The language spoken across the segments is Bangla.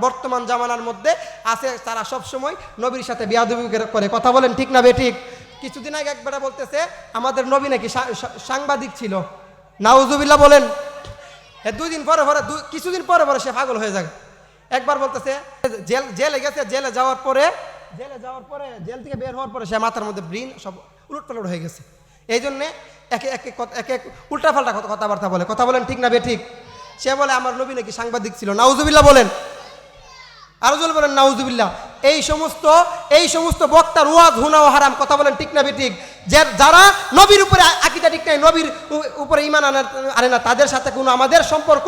বর্তমান জামানার মধ্যে আছে তারা সব সময় নবীর সাথে বিয়াদবি করে কথা বলেন ঠিক না বে ঠিক? কিছুদিন আগে একবারে বলতেছে, আমাদের নবী নাকি সাংবাদিক ছিল। নাউজুবিল্লাহ বলেন দুই দিন পরে পরে কিছুদিন পরে পরে সে পাগল হয়ে যায় একবার বলতেছে, জেল জেলে গেছে, জেলে যাওয়ার পরে জেলে যাওয়ার পরে, জেল থেকে বের হওয়ার পরে সে মাথার মধ্যে ব্রিন সব উলট পালট হয়ে গেছে। এই জন্যে একে একে একে এক উল্টাপাল্টা কথা- কথাবার্তা বলে। কথা বলেন ঠিক না বে ঠিক? সে বলে, আমার নবী নাকি সাংবাদিক ছিল। নাউজুবিল্লাহ বলেন আরও জল বলেন, নাউজুবিল্লাহ। এই সমস্ত এই সমস্ত বক্তার ওয়াজ, হুনা ও হারাম কথা বলেন, ঠিক না ঠিক যে যারা নবীর উপরে আকিদা, ঠিক নাই, নবীর উপরে ইমান আনার, আনে না, তাদের সাথে কোনো আমাদের সম্পর্ক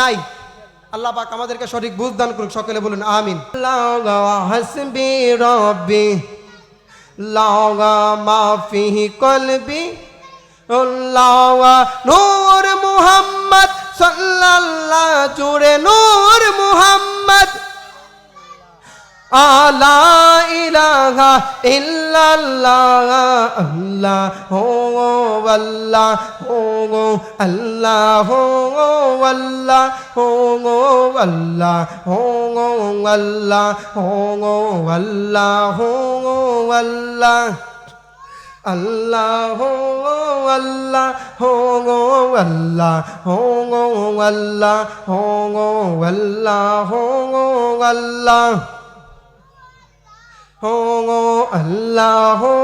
নাই। আল্লাহ পাক আমাদেরকে সঠিক বুঝ দান করুক, সকলে বলুন, আমিন। হাসবি রব্বি, লাওগা মাফি কলবি নূর মুহাম্মদ, সাল্লাল্লাহ জুড়ে নূর মুহাম্মদ। আলা ইলাহা ইল্লাল্লাহ, আল্লাহ হো আল্লাহ হো আল্লাহ হো আল্লাহ হো আল্লাহ হো আল্লাহ হো আল্লাহ হো আল্লাহ আল্লাহ আল্লাহ হো আল্লাহ হো আল্লাহ হো আল্লাহ হো আল্লাহ হো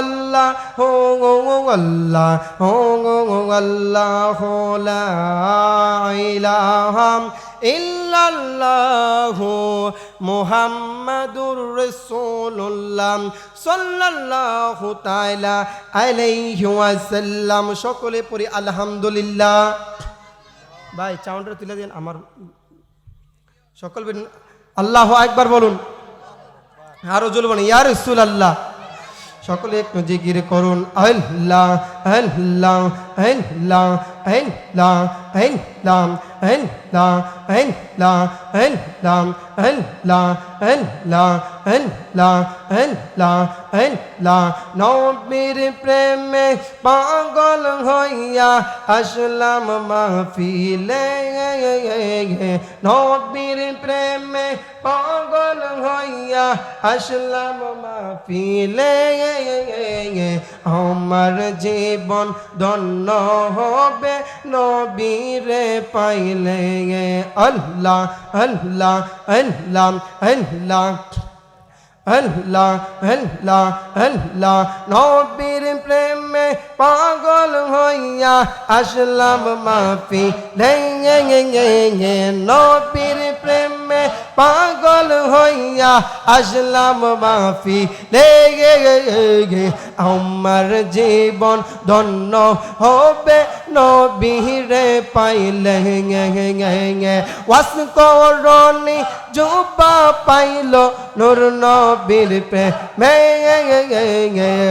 আল্লাহ হো আল্লাহ হো আল্লাহ হো আল্লাহ, লা ইলাহা ইল্লাল্লাহু মুহাম্মাদুর রাসূলুল্লাহ সাল্লাল্লাহু তাআলা আলাইহি সকলে পড়ি আলহামদুলিল্লাহ। ভাই, চাউন্ডটা তুলে দিন, আমার সকল আল্লাহ একবার বলুন। আরও জ্বলবেন ইয়া রসুল আল্লাহ সকলে একটু জিকির করুন আল্লাহ আল্লাহ আল্লাহ আল্লাহ আল্লাহ। আল্লাহ আল্লাহ আল্লাহ আল্লাহ আল্লাহ আল্লাহ আল্লাহ আল্লাহ নবীর প্রেমে পাগল হইয়া আসলাম মাহফিলে। নবীর প্রেমে পাগল হইয়া আসলাম মাহফিলে। আমার জীবন ধন্য হবে নবীরে পাইলে আল্লাহ আল্লাহ আল্লাহ আল্লাহ আল্লাহ আল্লাহ আল্লাহ নবীর প্রেমে পাগল হইয়া আসলাম মাফি নবীর প্রেমে পাগল হইয়া আসলাম মাফি লেগে গে আমার জীবন ধন্য হবে নবীরে পাইলে ওয়াস করনি জুবা পাইল নূর নবীর প্রেমে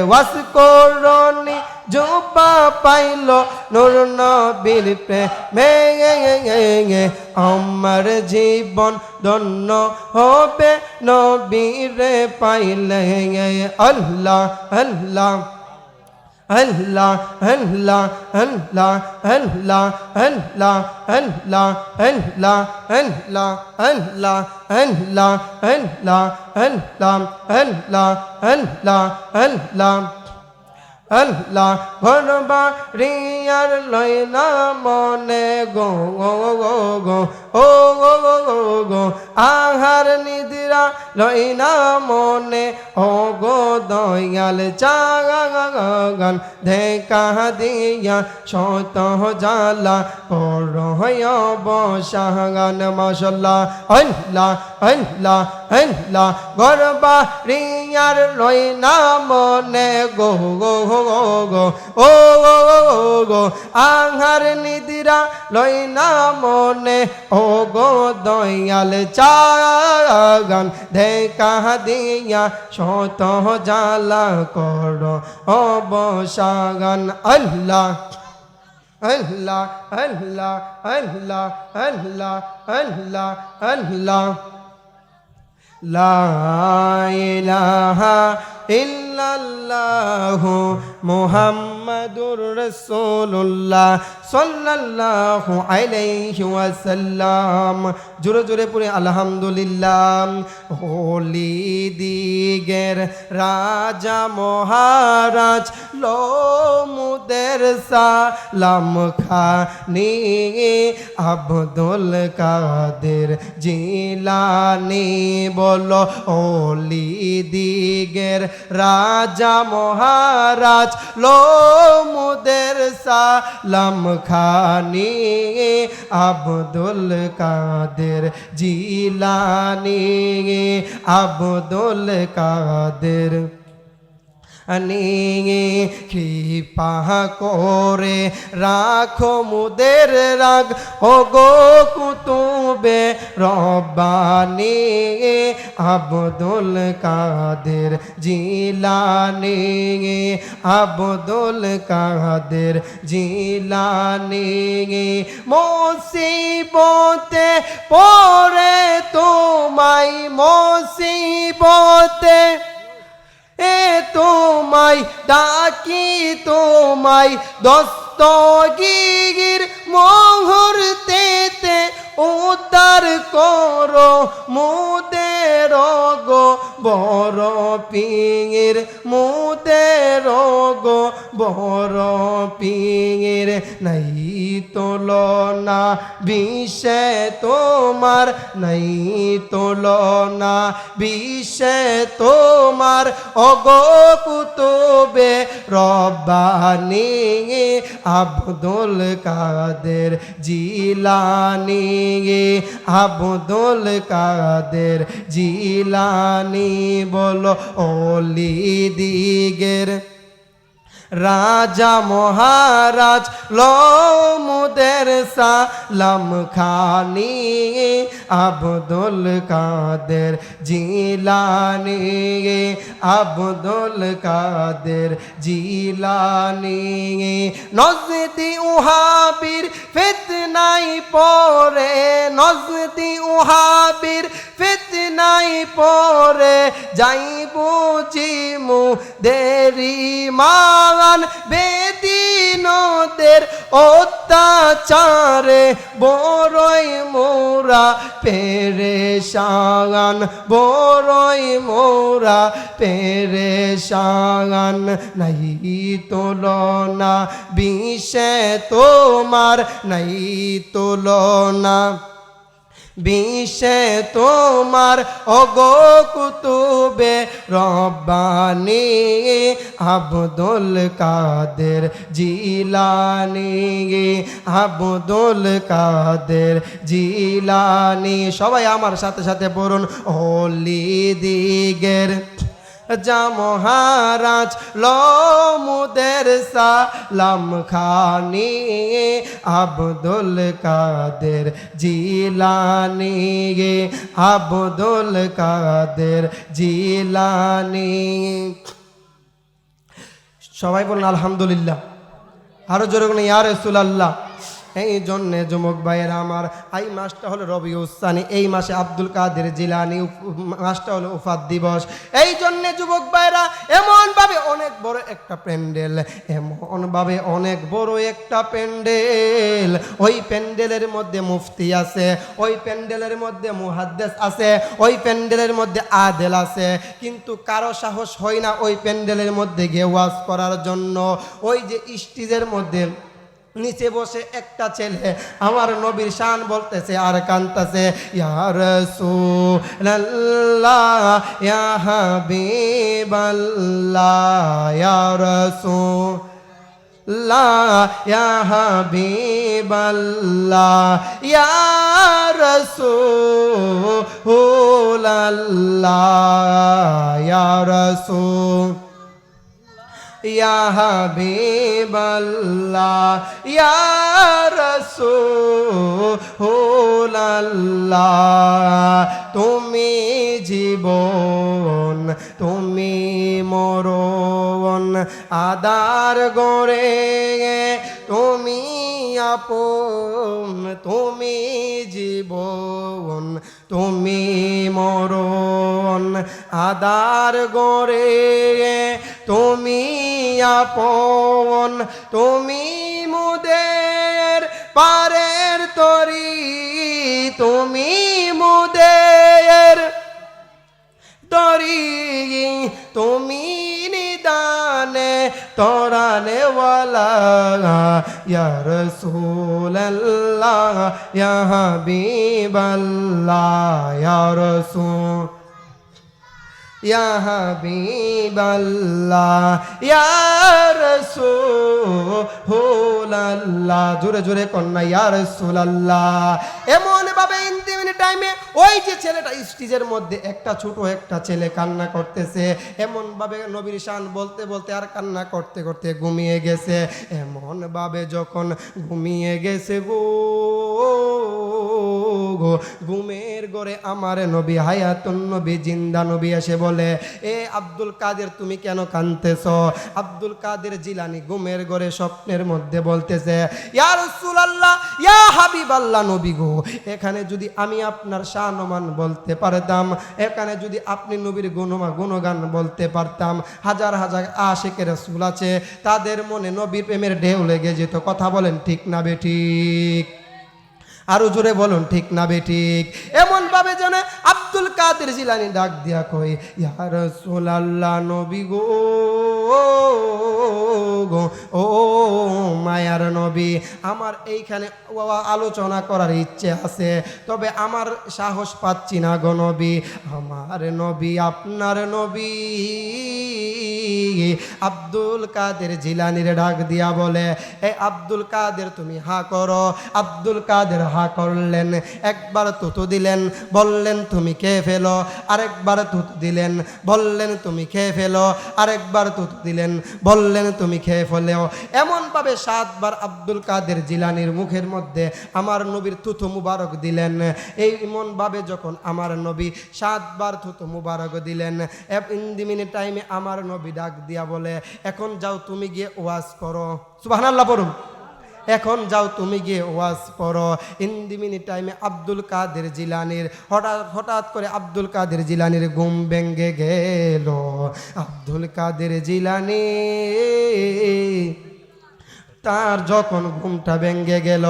ওয়াস করনি জুবা পাইল নূর নবীর প্রেমে আমার জীবন ধন্য হবে নবীরে পাইলে আল্লাহ আল্লাহ আল্লাহ আল্লাহ আল্লাহ আল্লাহ আল্লাহ আল্লাহ আল্লাহ আল্লাহ আল্লাহ আল্লাহ আল্লাহ আল্লাহ আল্লাহ আল্লাহ আল্লাহ আল্লাহ ঘরবা রিয়ার লয় না মনে গো গো গো গো ও, গো গো গো গো, আহার নিদ্রা লয় না মনে, ও গো দয়াল চাগান দেখা দিয়া শত জালা পর বসাগান মশলা আল্লাহ আল্লাহ আল্লাহ গরবা রিয়ার লয় না মনে গো গো গো গো ও, গো গো গো আহার নিদিরা লই না মনে, ও গো দয়াল চাগান, দেখা দিয়া শত জালা কর অবসাগান আল্লাহ আল্লাহ আল্লাহ আল্লাহ আল্লাহ আল্লাহ আল্লাহ। লা ইলাহা ইল্লাল্লাহ মুহাম্মাদুর রাসূলুল্লাহ সাল্লাল্লাহু আলাইহি ওয়াসাল্লাম। জোরে জোরে পড়ে, আলহামদুলিল্লাহ। হোলি দিগের রাজা মহারাজ, লোমুদের সালাম খানি আব্দুল কাদের জিলানি বলো ওলি দিগের রাজা মহারাজ লোমুদের সালাম খানি আব্দুল কাদের জিলানি আব্দুল কাদের আনিয়ে কৃপা করে রাখো মুদের রাগ। ও গো কুতুবে রব্বানি, আব্দুল কাদের জিলানি, আব্দুল কাদের জিলানি। মুসিবতে পরে তোমায়, মুসিবতে এ তোমায় ডাকি তোমায় দস্তগির মুহূর্তেতে উদ্ধার করো মুদের গো, বড় পিঙের মুতে গো, বড় পিঙের নাই তোল না বিষে তোমার, নাই তোল না বিষে তোমার। অগো কুতুবে রব্বানি, আব্দুল কাদের জিলানি, আব্দুল কাদের জিলানি বলো অলি দিগের রাজা মহারাজ, লোমুদের সালাম খানি, আব্দুল কাদের জিলানি, আব্দুল কাদের জিলানি। নজদি উহাবির ফিতনাই পরে, নজদি উহাবির ফিতনাই পরে, যাই বুঝিমু দেরি মান বেদিনদের অত্যাচারে বড়ই মোরা পেরেশান, বড়ই মোরা পেরেশান। নাই তোলনা, বিষে তোমার নাই তোলনা। বিষে তোমার অগো কুতুবে রব্বানি, আব্দুল কাদের জিলানি, আব্দুল কাদের জিলানি। সবাই আমার সাথে সাথে বলুন হোলি দিগের। যা মহারাজ, লমুদের সালাম খানি, আব্দুল কাদের জিলানি, আব্দুল কাদের জিলানি। সবাই বলুন, আলহামদুলিল্লাহ। আরও জোরে বলুন, ইয়া রাসূলুল্লাহ। এই জন্যে যুবক ভাইয়ের আমার, এই মাসটা হলো রবি উসানি এই মাসে আব্দুল কাদের জিলানি মাসটা হলো উফাত দিবস। এই জন্যে যুবক ভাইরা এমনভাবে অনেক বড় একটা প্যান্ডেল, এমনভাবে অনেক বড় একটা প্যান্ডেল। ওই প্যান্ডেলের মধ্যে মুফতি আছে, ওই প্যান্ডেলের মধ্যে মুহাদ্দেস আছে, ওই প্যান্ডেলের মধ্যে আদেল আছে। কিন্তু কারও সাহস হয় না ওই প্যান্ডেলের মধ্যে গিয়ে ওয়াজ করার জন্য। ওই যে স্টেজের মধ্যে নিচে বসে একটা ছেলে আমার নবীর শান বলতেছে আর কান্তাছে ইয়ার রাসূলুল্লাহ, ইয়া হাবিবাল্লাহ, ইয়া হাবিবাল্লাহ, ইয়া রাসূলুল্লাহ, তুমি জীবন, তুমি মরণ আদার গড়ে, তুমি আপন, তুমি জীবন, তুমি মরণ আদার গড়ে তুমি আপন, তুমি মুদের পারের তরি, তুমি মুদের তরি, তুমি নিদানে তোরানে ওয়ালা ইয়া রাসূলুল্লাহ, ইয়া হাবিবাল্লাহ, ইয়া ইয়া হাবিবাল্লাহ, ইয়া রাসূলুল্লাহ। জোরে জোরে কন্যা ইয়া রাসূলুল্লাহ। এমন ভাবে ইন্তিমিনি টাইমে ওই যে ছেলেটা স্টেজের মধ্যে একটা ছোট একটা ছেলে কান্না করতেছে, এমন ভাবে নবীর শান বলতে বলতে আর কান্না করতে করতে ঘুমিয়ে গেছে। এমন ভাবে যখন ঘুমিয়ে গেছে গো ঘুমের ঘরে আমার নবী হায়াতুন নবী, জিন্দা নবী এসে বলে, এ আব্দুল কাদের, তুমি কেন কানতেছ আব্দুল কাদের জিলানি ঘুমের ঘরে স্বপ্নের মধ্যে বলতেছে নবী গো, এখানে যদি আমি আপনার শানমান বলতে পারতাম, এখানে যদি আপনি নবীর গুণমা, গুণগান বলতে পারতাম, হাজার হাজার আশেকের রাসূল আছে, তাদের মনে নবীর প্রেমের ঢেউ লেগে যেত, কথা বলেন ঠিক না বেঠিক আরও জোরে বলুন, ঠিক না বেঠিক এমন ভাবে যেন আব্দুল কাদের জিলানি ডাক দিয়া কই ইয়া রাসূলুল্লাহ নবী গো ও মায়ার নবী, আমার এইখানে আলোচনা করার ইচ্ছে আছে, তবে আমার সাহস পাচ্ছি না গো নবী, আমার নবী আপনার নবী। আব্দুল কাদের জিলানির ডাক দিয়া বলে, এ আব্দুল কাদের তুমি হা করো, আব্দুল কাদের হা করলেন, একবার তুতু দিলেন, বললেন, তুমি খেয়ে ফেলো? আরেকবার তুতু দিলেন, বললেন, তুমি খেয়ে ফেলো? আরেকবার তুতু দিলেন, বললেন, তুমি খেয়ে ফেলেও এমনভাবে সাতবার আব্দুল কাদের জিলানির মুখের মধ্যে আমার নবীর থুতু মুবারক দিলেন। এই এমনভাবে যখন আমার নবী সাতবার থুতু মুবারক দিলেন ইন্দিমিনি টাইমে আমার নবী ডাক দিয়া বলে, এখন যাও, তুমি গিয়ে ওয়াজ করো। সুবহানাল্লাহ, পড়ুন। এখন যাও তুমি গিয়ে ওয়াজ পড়ো। ইন্দিমিনি টাইমে আব্দুল কাদের জিলানির, হঠাৎ হঠাৎ করে আব্দুল কাদের জিলানির ঘুম ভেঙ্গে গেল। আব্দুল কাদের জিলানি তার যখন ঘুমটা ভেঙ্গে গেল,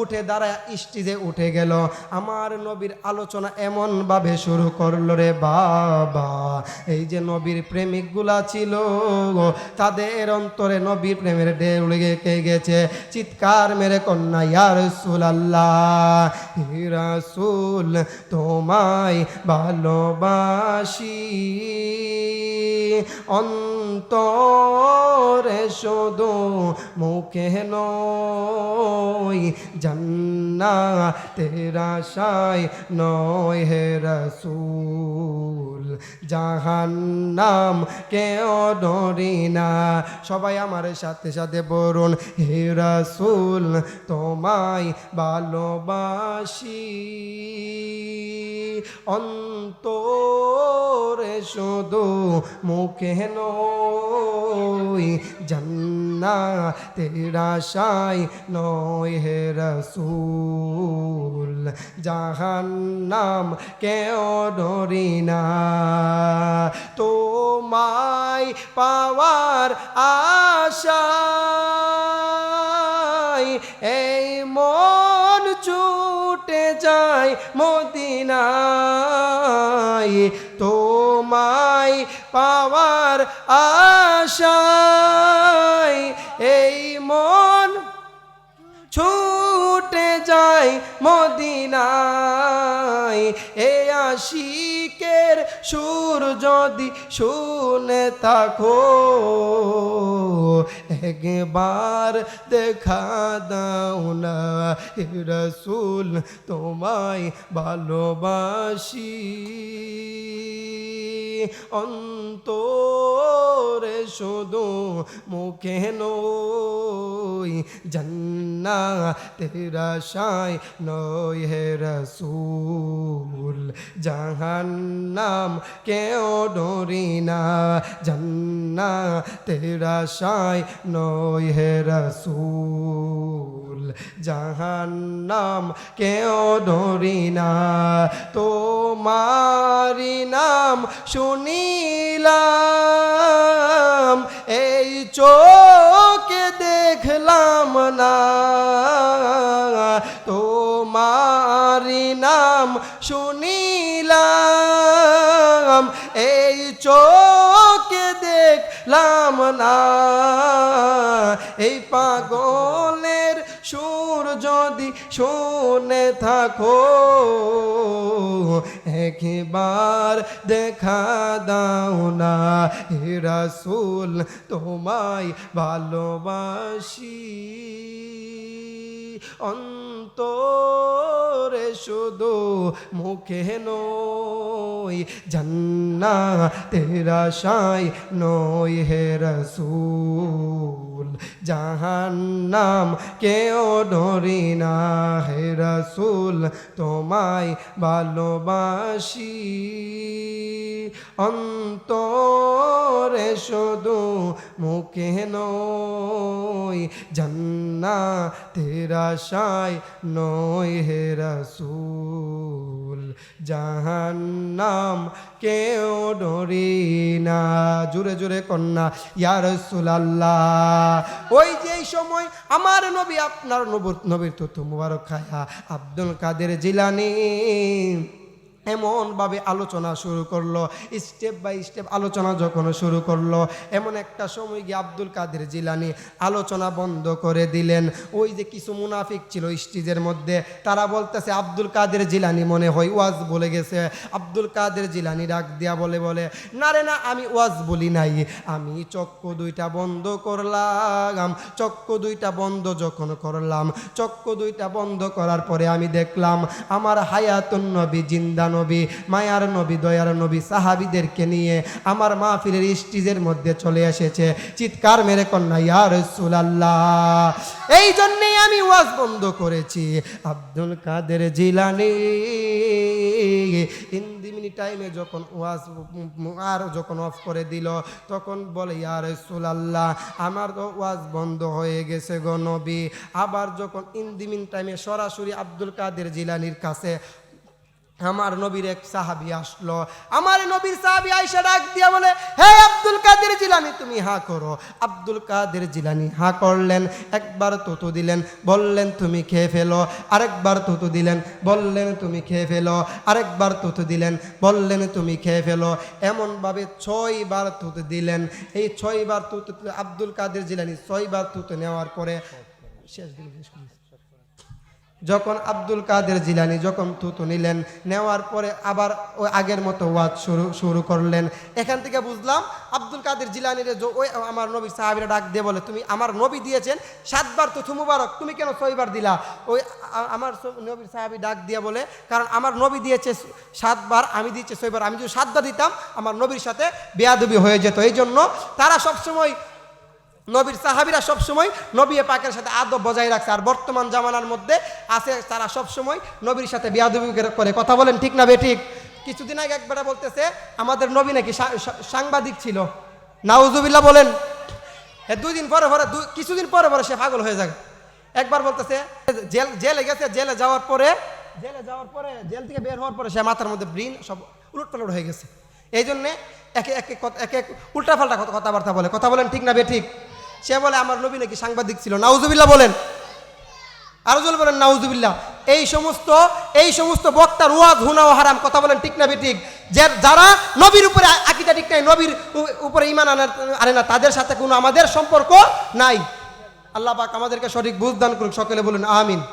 উঠে দাঁড়ায় স্টিজে উঠে গেল। আমার নবীর আলোচনা এমনভাবে শুরু করল রে বাবা। এই যে নবীর প্রেমিকগুলা ছিল তাদের অন্তরে নবীর প্রেমের ঢেউ লেগে গেছে? চিৎকার মেরে কন্যা ইয়ার সুলাল্লাহ হিরাসুল তোমায় ভালোবাসি। অন্তরে শুধু মুখে নয় জন্না তেরা সাই নয় হে রসুল। জাহান্নাম কেউ ডরি না। সবাই আমার সাথে সাথে বলুন, হে রসুল, তোমায় ভালোবাসি। অন্তরে শুধু মুখে জান্না তেরা সাই নয় হে রসুল। জাহান্নাম কেউ ডরি না। তোমায় পাওয়ার আশায় এই মন ছুটে যায় মদিনায়। তোমায় পাওয়ার আশায় এই মন ছুটে যায় মদিনায়। এ আশিকের সুর যদি শুনে থাকো একবার দেখা দাও না। রসুল, তোমায় ভালোবাসি। অন্তরে শুধু মুখে নই জন্না তেরা সাই নয় হে রসুল, জাহান্নাম কেউ ডরি না। জন্না তেরা সাই নয় হে রসুল, জাহান্নাম কেউ ডরি না। তোমারি নাম শুনিলাম, এই চোখে দেখলাম না। তোমারি নাম শুনিলাম, এই চোখে দেখলাম না। এই পাগলের সুর যদি শুনে থাকো, একবার দেখা দাও না। হে তোমায় ভালোবাসি। অন্তরে শুধু মুখে নই জান্না তেরা সাই নই। হে জাহান্নাম কেউ ডরি না, হে রসুল, তোমায় ভালোবাসি। অন্তরে শুধু মুখে নই জান্না তেরা সাই নই, হে রসুল। জাহান্নাম কেউ ডরি না। জুড়ে জুড়ে কন্যা ইয়ার সুলাল্লাহ ওই যে সময় আমার নবী, আপনার নবীর তথ্য মুবারক খায়া আব্দুল কাদের জিলানি এমনভাবে আলোচনা শুরু করল স্টেপ বাই স্টেপ আলোচনা যখন শুরু করল, এমন একটা সময় গিয়ে আব্দুল কাদের জিলানি আলোচনা বন্ধ করে দিলেন। ওই যে কিছু মুনাফিক ছিল স্টেজের মধ্যে, তারা বলতেছে, আব্দুল কাদের জিলানি মনে হয় ওয়াজ বলে গেছে। আব্দুল কাদের জিলানি ডাক দিয়া বলে বলে, না রে না, আমি ওয়াজ বলি নাই। আমি চক্কু দুইটা বন্ধ করলাম। চক্কু দুইটা বন্ধ যখন করলাম চক্কু দুইটা বন্ধ করার পরে আমি দেখলাম, আমার হায়াতুন নবী জিন্দা নবী, মায়ার নবী, দয়ার নবী, সাহাবিদেরকে নিয়ে আমার মাহফিলের স্টিজের মধ্যে চলে এসেছে। চিৎকার মেরে কন্যা, ইয়া রাসূলুল্লাহ। এই জন্যেই আমি ওয়াজ বন্ধ করেছি। আব্দুল কাদের জিলানি ইন্দিমিনি টাইমে যখন ওয়াজ আর যখন অফ করে দিল, তখন বলে, ইয়া রাসূলুল্লাহ, আমার তো ওয়াজ বন্ধ হয়ে গেছে গো নবী। আবার যখন ইন্দিমিন টাইমে সরাসরি আব্দুল কাদের জিলানির কাছে আমার নবীর এক সাহাবি আসলো। আমার নবীর সাহাবি আইসা ডাক দিয়া বলে, হে আব্দুল কাদের জিলানি, তুমি হা করো। আব্দুল কাদের জিলানি হা করলেন, একবার তুতু দিলেন, বললেন, তুমি খেয়ে ফেলো। আরেকবার তুতু দিলেন, বললেন, তুমি খেয়ে ফেলো। আরেকবার তুতু দিলেন, বললেন, তুমি খেয়ে ফেলো। এমনভাবে ছয়বার তুতু দিলেন। এই ছয়বার তুতু, আব্দুল কাদের জিলানি ছয়বার তুতু নেওয়ার পরে, শেষ দিন শেষ। যখন আব্দুল কাদের জিলানি যখন থুতু নিলেন, নেওয়ার পরে আবার ওই আগের মতো ওয়াজ শুরু শুরু করলেন। এখান থেকে বুঝলাম, আব্দুল কাদের জিলানির ওই আমার নবীর সাহাবিরা ডাক দিয়ে বলে, তুমি আমার নবী দিয়েছেন, সাতবার তো মুবারক, তুমি কেন ছয়বার দিলা? ওই আমার নবীর সাহাবি ডাক দিয়ে বলে, কারণ আমার নবী দিয়েছে সাতবার, আমি দিয়েছি ছয়বার, আমি যদি সাতবার দিতাম, আমার নবীর সাথে বেয়াদবি হয়ে যেত। এই জন্য তারা সবসময় নবীর সাহাবিরা সবসময় নবী পাকের সাথে আদব বজায় রাখছে। আর বর্তমান জামানার মধ্যে আছে তারা সবসময় নবীর সাথে বিয়াদবি করে কথা বলেন ঠিক না বেঠিক কিছুদিন আগে একবারে বলতেছে, আমাদের নবী নাকি সাংবাদিক ছিল। নাউজুবিল্লাহ বলেন হ্যাঁ দুই দিন পরে পরে কিছুদিন পরে পরে সে পাগল হয়ে যাবে। একবার বলতেছে, জেল জেলে গেছে, জেলে যাওয়ার পরে জেলে যাওয়ার পরে, জেল থেকে বের হওয়ার পরে সে মাথার মধ্যে ব্রিন সব উলট পালট হয়ে গেছে। এই জন্যে একে একে একে এক উল্টাপাল্টা কথা কথাবার্তা বলে। কথা বলেন ঠিক না বেঠিক সে বলে, আমার নবী নাকি সাংবাদিক ছিল। নাউজুবিল্লা বলেন। আরও জল বলেন নাউজুবিল্লা এই সমস্ত এই সমস্ত বক্তার ওয়াজ হুনা ও হারাম, কথা বলেন ঠিক না বেঠিক। যে, যারা নবীর উপরে আকিদা ঠিক নাই, নবীর উপরে ইমান আনার, আনে না, তাদের সাথে কোনো আমাদের সম্পর্ক নাই। আল্লাহ পাক আমাদেরকে সঠিক বুঝদান করুক, সকলে বলুন, আমিন।